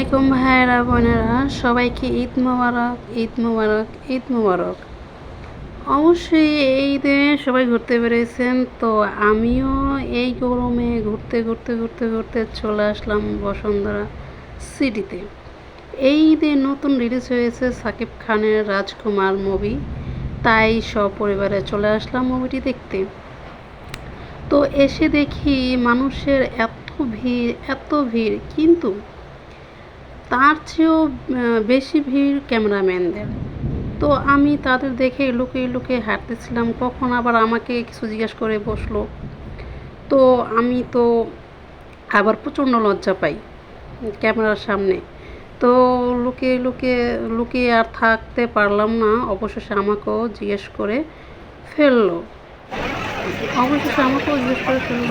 আলাইকুম ভাইয়েরা, বোনেরা। সবাইকে ঈদ মোবারক ঈদ মোবারক ঈদ মোবারক। অবশ্যই এই সবাই ঘুরতে বেরিয়েছেন। তো আমিও এই গরমে ঘুরতে ঘুরতে ঘুরতে ঘুরতে চলে আসলাম বসুন্ধরা সিটিতে। এই ঈদে নতুন রিলিজ হয়েছে সাকিব খানের রাজকুমার মুভি তাই সপরিবারে চলে আসলাম মুভিটি দেখতে। তো এসে দেখি মানুষের এত ভিড় এত ভিড়। কিন্তু তার চেয়েও বেশি ভিড় ক্যামেরাম্যানদের। তো আমি তাদের দেখে লুকিয়ে লুকিয়ে হাঁটতেছিলাম, কখন আবার আমাকে কিছু জিজ্ঞেস করে বসল। তো আমি তো আবার প্রচণ্ড লজ্জা পাই ক্যামেরার সামনে। তো লুকিয়ে লুকিয়ে লুকিয়ে আর থাকতে পারলাম না। অবশেষে আমাকেও জিজ্ঞেস করে ফেলল। অবশেষে আমাকেও জিজ্ঞেস করে ফেলল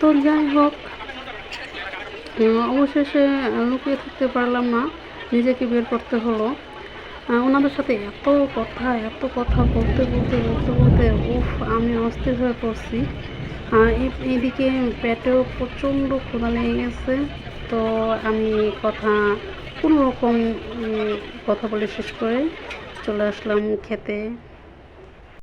তো যাই হোক অবশেষে লুকিয়ে থাকতে পারলাম না, নিজেকে বের করতে হলো। ওনাদের সাথে এত কথা এত কথা বলতে বলতে বলতে বলতে, উফ, আমি অস্থির হয়ে পড়ছি। এইদিকে পেটেও প্রচণ্ড ক্ষুধা লেগে গেছে, তো আমি কথা, কোনো রকম কথা বলে শেষ করে চলে আসলাম খেতে।